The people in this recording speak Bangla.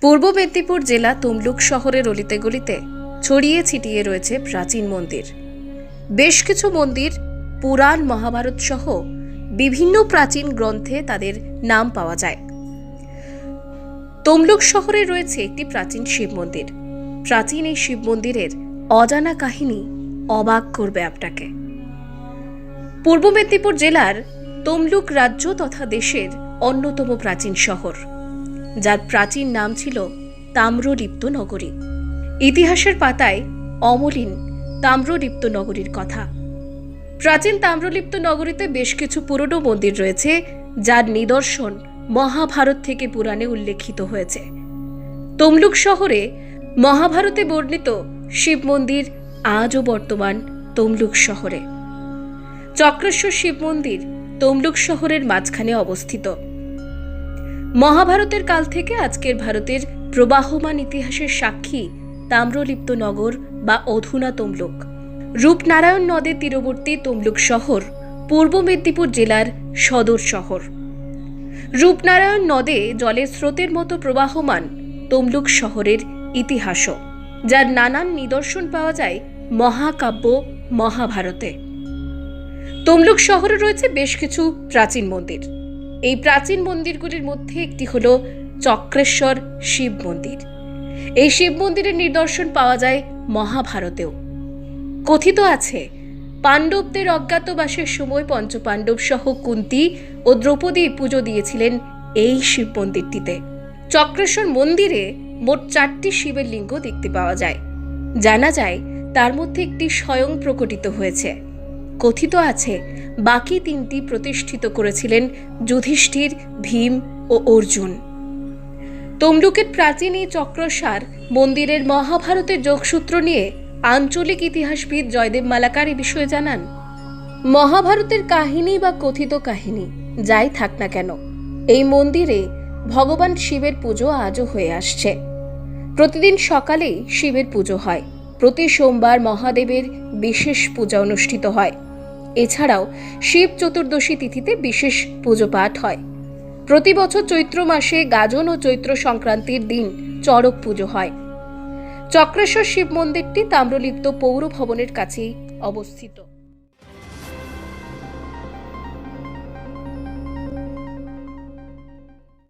পূর্ব মেদিনীপুর জেলা তমলুক শহরের অলিতে গলিতে ছড়িয়ে ছিটিয়ে রয়েছে প্রাচীন মন্দির। বেশ কিছু মন্দির, পুরাণ, মহাভারত সহ বিভিন্ন প্রাচীন গ্রন্থে তাদের নাম পাওয়া যায়। তমলুক শহরে রয়েছে একটি প্রাচীন শিব মন্দির। প্রাচীন এই শিব মন্দিরের অজানা কাহিনী অবাক করবে আপনাকে। পূর্ব মেদিনীপুর জেলার তমলুক রাজ্য তথা দেশের অন্যতম প্রাচীন শহর। যার প্রাচীন নাম ছিল তাম্রলিপ্ত নগরী ইতিহাসের পাতায় অমলিন তাম্রলিপ্ত নগরীর কথা। প্রাচীন তাম্রলিপ্ত নগরীতে বেশ কিছু পুরনো মন্দির রয়েছে, যার নিদর্শন মহাভারত থেকে পুরাণে উল্লেখিত হয়েছে। তমলুক শহরে মহাভারতে বর্ণিত শিব মন্দির আজও বর্তমান তমলুক শহরে। চক্রেশ্বর শিব মন্দির তমলুক শহরের মাঝখানে অবস্থিত। মহাভারতের কাল থেকে আজকের ভারতের প্রবাহমান ইতিহাসের সাক্ষী তাম্রলিপ্ত নগর বা অধুনা তমলুক। রূপনারায়ণ নদের তীরবর্তী তমলুক শহর পূর্ব মেদিনীপুর জেলার সদর শহর। রূপনারায়ণ নদে জলের স্রোতের মতো প্রবাহমান তমলুক শহরের ইতিহাসও, যার নানান নিদর্শন পাওয়া যায় মহাকাব্য মহাভারতে। তমলুক শহরে রয়েছে বেশ কিছু প্রাচীন মন্দির। এই প্রাচীন মন্দিরগুলির মধ্যে একটি হল চক্রেশ্বর শিব মন্দির। এই শিব মন্দিরের নিদর্শন পাওয়া যায় মহাভারতেও। কথিত আছে, পাণ্ডবদের অজ্ঞাতবাসের সময় পঞ্চপাণ্ডব সহ কুন্তি ও দ্রৌপদী পুজো দিয়েছিলেন এই শিব মন্দিরটিতে। চক্রেশ্বর মন্দিরে মোট চারটি শিবের লিঙ্গ দেখতে পাওয়া যায়। জানা যায়, তার মধ্যে একটি স্বয়ং প্রকটিত হয়েছে। কথিত আছে বাকি তিনটি প্রতিষ্ঠিত করেছিলেন যুধিষ্ঠির, ভীম ও অর্জুন। তমলুকের প্রাচীন এই চক্রসার মন্দিরের মহাভারতের যোগসূত্র নিয়ে আঞ্চলিক ইতিহাসবিদ জয়দেব মালাকার এই বিষয়ে জানান, মহাভারতের কাহিনী বা কথিত কাহিনী, যাই থাক না কেন, এই মন্দিরে ভগবান শিবের পুজো আজও হয়ে আসছে। প্রতিদিন সকালেই শিবের পুজো হয়, প্রতি সোমবার মহাদেবের বিশেষ পূজা অনুষ্ঠিত হয়। এছাড়াও শিব চতুর্দশী তিথিতে বিশেষ পুজো পাঠ হয়। প্রতি বছর চৈত্র মাসে গাজন ও চৈত্র সংক্রান্তির দিন চড়ক পুজো হয়। চক্রেশ্বর শিব মন্দিরটি তাম্রলিপ্ত পৌর ভবনের কাছেই অবস্থিত।